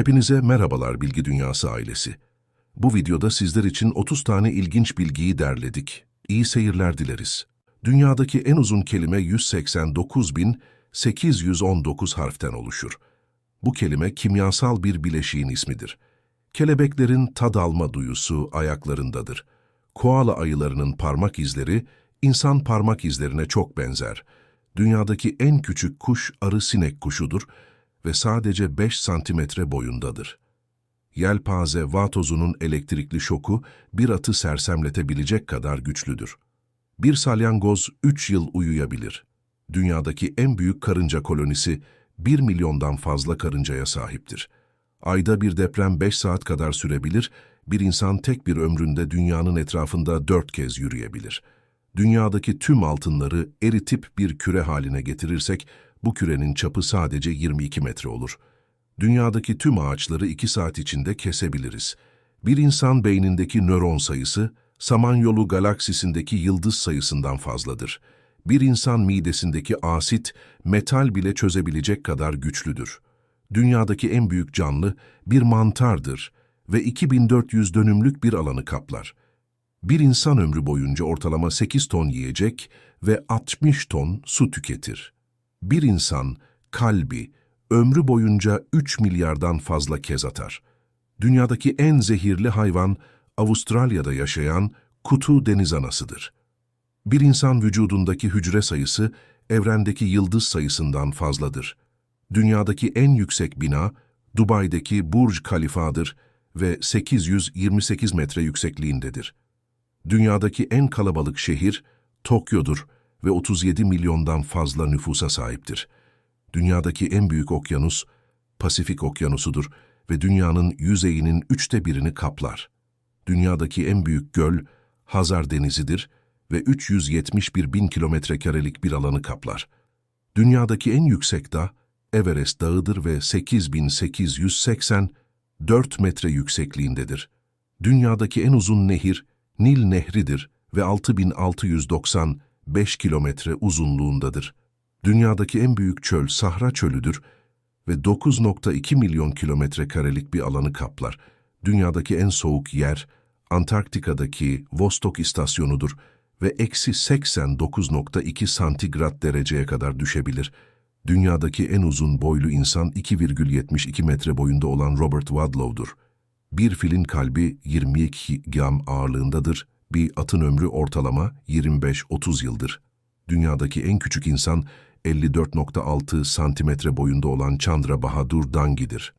Hepinize merhabalar Bilgi Dünyası ailesi. Bu videoda sizler için 30 tane ilginç bilgiyi derledik. İyi seyirler dileriz. Dünyadaki en uzun kelime 189.819 harften oluşur. Bu kelime kimyasal bir bileşiğin ismidir. Kelebeklerin tad alma duyusu ayaklarındadır. Koala ayılarının parmak izleri, insan parmak izlerine çok benzer. Dünyadaki en küçük kuş arı sinek kuşudur ve sadece 5 santimetre boyundadır. Yelpaze vatozunun elektrikli şoku bir atı sersemletebilecek kadar güçlüdür. Bir salyangoz 3 yıl uyuyabilir. Dünyadaki en büyük karınca kolonisi 1 milyondan fazla karıncaya sahiptir. Ayda bir deprem 5 saat kadar sürebilir, bir insan tek bir ömründe dünyanın etrafında 4 kez yürüyebilir. Dünyadaki tüm altınları eritip bir küre haline getirirsek, bu kürenin çapı sadece 22 metre olur. Dünyadaki tüm ağaçları 2 saat içinde kesebiliriz. Bir insan beynindeki nöron sayısı, Samanyolu galaksisindeki yıldız sayısından fazladır. Bir insan midesindeki asit, metal bile çözebilecek kadar güçlüdür. Dünyadaki en büyük canlı bir mantardır ve 2400 dönümlük bir alanı kaplar. Bir insan ömrü boyunca ortalama 8 ton yiyecek ve 60 ton su tüketir. Bir insan, kalbi, ömrü boyunca 3 milyardan fazla kez atar. Dünyadaki en zehirli hayvan, Avustralya'da yaşayan kutu deniz anasıdır. Bir insan vücudundaki hücre sayısı, evrendeki yıldız sayısından fazladır. Dünyadaki en yüksek bina, Dubai'deki Burj Khalifa'dır ve 828 metre yüksekliğindedir. Dünyadaki en kalabalık şehir, Tokyo'dur ve 37 milyondan fazla nüfusa sahiptir. Dünyadaki en büyük okyanus, Pasifik Okyanusu'dur ve dünyanın yüzeyinin üçte birini kaplar. Dünyadaki en büyük göl, Hazar Denizi'dir ve 371 bin kilometrekarelik bir alanı kaplar. Dünyadaki en yüksek dağ, Everest Dağı'dır ve 8884 metre yüksekliğindedir. Dünyadaki en uzun nehir, Nil Nehri'dir ve 6695 kilometre uzunluğundadır. Dünyadaki en büyük çöl Sahra Çölü'dür ve 9.2 milyon kilometre karelik bir alanı kaplar. Dünyadaki en soğuk yer Antarktika'daki Vostok istasyonudur ve eksi 89.2 santigrat dereceye kadar düşebilir. Dünyadaki en uzun boylu insan 2,72 metre boyunda olan Robert Wadlow'dur. Bir filin kalbi 22 gram ağırlığındadır, bir atın ömrü ortalama 25-30 yıldır. Dünyadaki en küçük insan 54.6 santimetre boyunda olan Chandra Bahadur Dangi'dir.